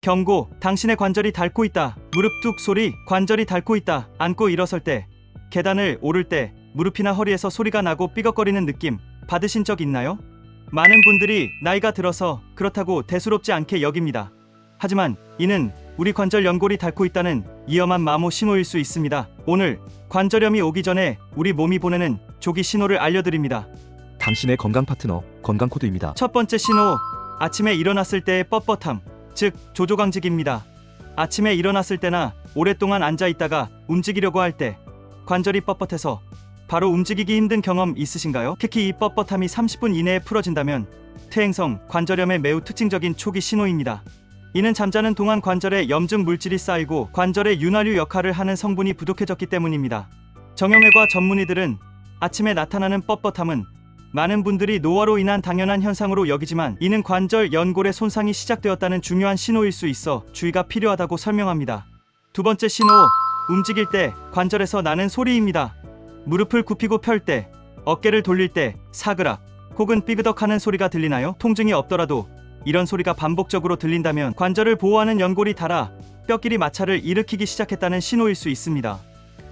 경고, 당신의 관절이 닳고 있다. 무릎 뚝 소리, 관절이 닳고 있다. 앉고 일어설 때, 계단을 오를 때, 무릎이나 허리에서 소리가 나고 삐걱거리는 느낌 받으신 적 있나요? 많은 분들이 나이가 들어서 그렇다고 대수롭지 않게 여깁니다. 하지만 이는 우리 관절 연골이 닳고 있다는 위험한 마모 신호일 수 있습니다. 오늘 관절염이 오기 전에 우리 몸이 보내는 조기 신호를 알려드립니다. 당신의 건강 파트너 건강 코드입니다. 첫 번째 신호, 아침에 일어났을 때의 뻣뻣함, 즉 조조강직입니다. 아침에 일어났을 때나 오랫동안 앉아 있다가 움직이려고 할 때 관절이 뻣뻣해서 바로 움직이기 힘든 경험 있으신가요? 특히 이 뻣뻣함이 30분 이내에 풀어진다면 퇴행성 관절염의 매우 특징적인 초기 신호입니다. 이는 잠자는 동안 관절에 염증 물질이 쌓이고 관절의 윤활유 역할을 하는 성분이 부족해졌기 때문입니다. 정형외과 전문의들은 아침에 나타나는 뻣뻣함은 많은 분들이 노화로 인한 당연한 현상으로 여기지만 이는 관절 연골의 손상이 시작되었다는 중요한 신호일 수 있어 주의가 필요하다고 설명합니다. 두 번째 신호, 움직일 때 관절에서 나는 소리입니다. 무릎을 굽히고 펼 때, 어깨를 돌릴 때 사그락 혹은 삐그덕하는 소리가 들리나요? 통증이 없더라도 이런 소리가 반복적으로 들린다면 관절을 보호하는 연골이 닳아 뼈끼리 마찰을 일으키기 시작했다는 신호일 수 있습니다.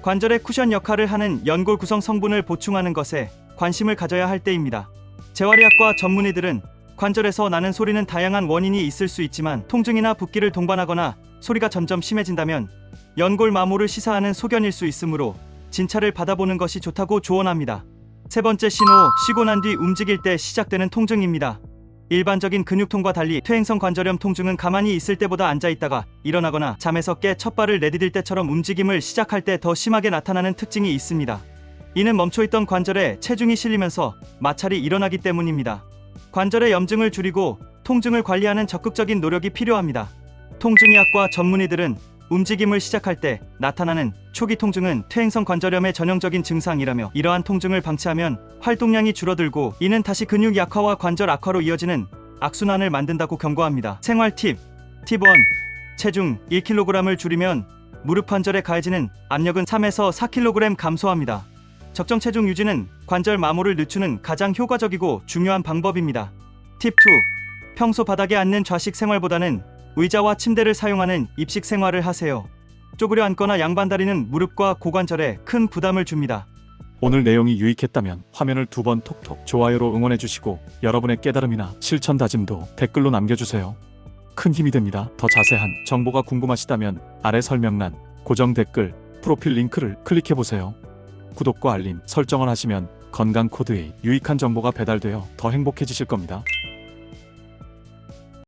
관절의 쿠션 역할을 하는 연골 구성 성분을 보충하는 것에 관심을 가져야 할 때입니다. 재활의학과 전문의들은 관절에서 나는 소리는 다양한 원인이 있을 수 있지만 통증이나 붓기를 동반하거나 소리가 점점 심해진다면 연골 마모를 시사하는 소견일 수 있으므로 진찰을 받아보는 것이 좋다고 조언합니다. 세 번째 신호, 쉬고 난 뒤 움직일 때 시작되는 통증입니다. 일반적인 근육통과 달리 퇴행성 관절염 통증은 가만히 있을 때보다 앉아 있다가 일어나거나 잠에서 깨 첫발을 내디딜 때처럼 움직임을 시작할 때 더 심하게 나타나는 특징이 있습니다. 이는 멈춰있던 관절에 체중이 실리면서 마찰이 일어나기 때문입니다. 관절의 염증을 줄이고 통증을 관리하는 적극적인 노력이 필요합니다. 통증의학과 전문의들은 움직임을 시작할 때 나타나는 초기 통증은 퇴행성 관절염의 전형적인 증상이라며 이러한 통증을 방치하면 활동량이 줄어들고 이는 다시 근육 약화와 관절 악화로 이어지는 악순환을 만든다고 경고합니다. 생활 팁 팁 1. 체중 1kg을 줄이면 무릎 관절에 가해지는 압력은 3에서 4kg 감소합니다. 적정 체중 유지는 관절 마모를 늦추는 가장 효과적이고 중요한 방법입니다. 팁 2. 평소 바닥에 앉는 좌식 생활보다는 의자와 침대를 사용하는 입식 생활을 하세요. 쪼그려 앉거나 양반다리는 무릎과 고관절에 큰 부담을 줍니다. 오늘 내용이 유익했다면 화면을 두 번 톡톡 좋아요로 응원해 주시고 여러분의 깨달음이나 실천 다짐도 댓글로 남겨주세요. 큰 힘이 됩니다. 더 자세한 정보가 궁금하시다면 아래 설명란 고정 댓글 프로필 링크를 클릭해 보세요. 구독과 알림 설정을 하시면 건강 코드의 유익한 정보가 배달되어 더 행복해지실 겁니다.